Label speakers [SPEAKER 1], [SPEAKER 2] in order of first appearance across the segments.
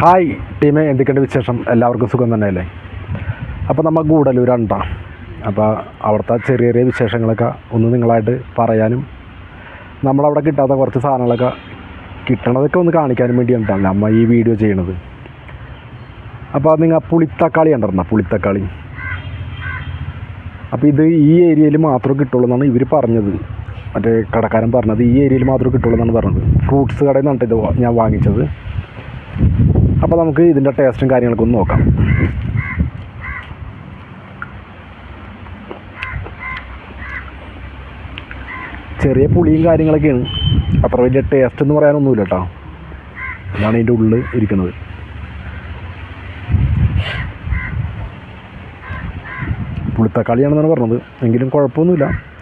[SPEAKER 1] Hi ടീമെ എന്തൊക്കെയുണ്ട് വിശേഷം? എല്ലാവർക്കും സുഖം തന്നെയല്ലേ? അപ്പോൾ നമ്മൾ ഗൂഡല്ലൂരാണ്ടാ അപ്പോൾ അവിടുത്തെ ചെറിയ ചെറിയ വിശേഷങ്ങളൊക്കെ ഒന്ന് നിങ്ങളായിട്ട് പറയാനും നമ്മളവിടെ കിട്ടാത്ത കുറച്ച് സാധനങ്ങളൊക്കെ കിട്ടണതൊക്കെ ഒന്ന് കാണിക്കാനും വേണ്ടിയിട്ടാണ് നമ്മ ഈ വീഡിയോ ചെയ്യണത്. അപ്പോൾ നിങ്ങൾ പുളിത്തക്കാളി കണ്ടിരുന്ന പുളിത്തക്കാളി. അപ്പോൾ ഇത് ഈ ഏരിയയിൽ മാത്രമേ കിട്ടുള്ളൂ എന്നാണ് ഇവർ പറഞ്ഞത്. മറ്റേ കടക്കാരൻ പറഞ്ഞത് ഈ ഏരിയയിൽ മാത്രമേ കിട്ടുള്ളൂ എന്നാണ് പറഞ്ഞത്. ഫ്രൂട്ട്സ് കടയിൽ നിന്നിട്ട് ഇത് ഞാൻ വാങ്ങിച്ചത്. അപ്പോൾ നമുക്ക് ഇതിന്റെ ടേസ്റ്റും കാര്യങ്ങളൊക്കെ ഒന്ന് നോക്കാം. ചെറിയ പുളിയും കാര്യങ്ങളൊക്കെയാണ്. അത്ര വലിയ ടേസ്റ്റ് എന്ന് പറയാനൊന്നുമില്ല കേട്ടോ അതാണ് ഇതിന്റെ ഉള്ളിൽ ഇരിക്കുന്നത്. പുളിത്തക്കാളിയാണെന്നാണ് പറഞ്ഞത്. എങ്കിലും കുഴപ്പമൊന്നുമില്ല.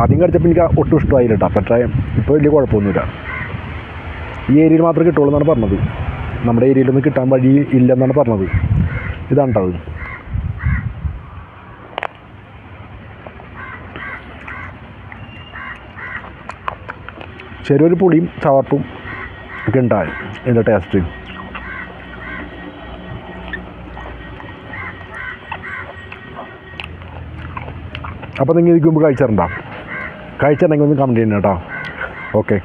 [SPEAKER 1] ആദ്യം കടിച്ചപ്പോൾ എനിക്ക് ഒട്ടും ഇഷ്ടമായില്ല കേട്ടോ പക്ഷേ ഇപ്പോൾ വലിയ കുഴപ്പമൊന്നുമില്ല. ഈ ഏരിയയിൽ മാത്രമേ കിട്ടുള്ളൂ എന്നാണ് പറഞ്ഞത്. നമ്മുടെ ഏരിയയിലൊന്നും കിട്ടാൻ വഴി ഇല്ലെന്നാണ് പറഞ്ഞത്. ഇതാണ് കേട്ടോ ചെറിയൊരു പുളിയും ചവർപ്പും ഒക്കെ ഉണ്ടായി. ഇതിന്റെ ടേസ്റ്റ് അപ്പോൾ നിങ്ങൾ ഇരിക്കുമ്പോൾ കഴിച്ചിട്ടുണ്ടോ കഴിച്ചിട്ടുണ്ടെങ്കിൽ ഒന്ന് കമന്റ് ചെയ്യണം കേട്ടോ. ഓക്കെ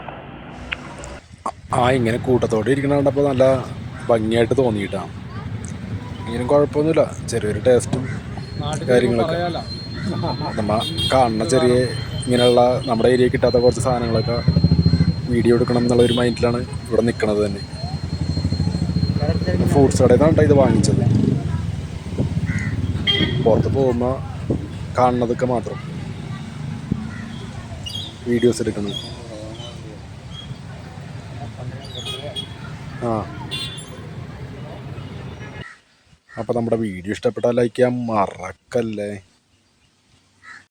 [SPEAKER 1] ആ ഇങ്ങനെ കൂട്ടത്തോടെ ഇരിക്കണ കണ്ടപ്പോൾ നല്ല ഭംഗിയായിട്ട് തോന്നിയിട്ടാണ് ഇങ്ങനെ കുഴപ്പമൊന്നുമില്ല. ചെറിയൊരു ടേസ്റ്റും കാര്യങ്ങളൊക്കെ. നമ്മ കാണുന്ന ചെറിയ ഇങ്ങനെയുള്ള നമ്മുടെ ഏരിയ കിട്ടാത്ത കുറച്ച് സാധനങ്ങളൊക്കെ വീഡിയോ എടുക്കണം എന്നുള്ള ഒരു മൈൻഡിലാണ് ഇവിടെ നിൽക്കണത് തന്നെ. ഫ്രൂട്ട്സ് കടയിൽ നിന്നാണ് ഇത് വാങ്ങിച്ചത്. പുറത്ത് പോകുമ്പോൾ കാണുന്നതൊക്കെ മാത്രം. വീഡിയോസ് എടുക്കുന്നത്. ആ. അപ്പോൾ നമ്മുടെ വീഡിയോ ഇഷ്ടപ്പെട്ടാൽ ലൈക്ക് ചെയ്യാൻ മറക്കല്ലേ.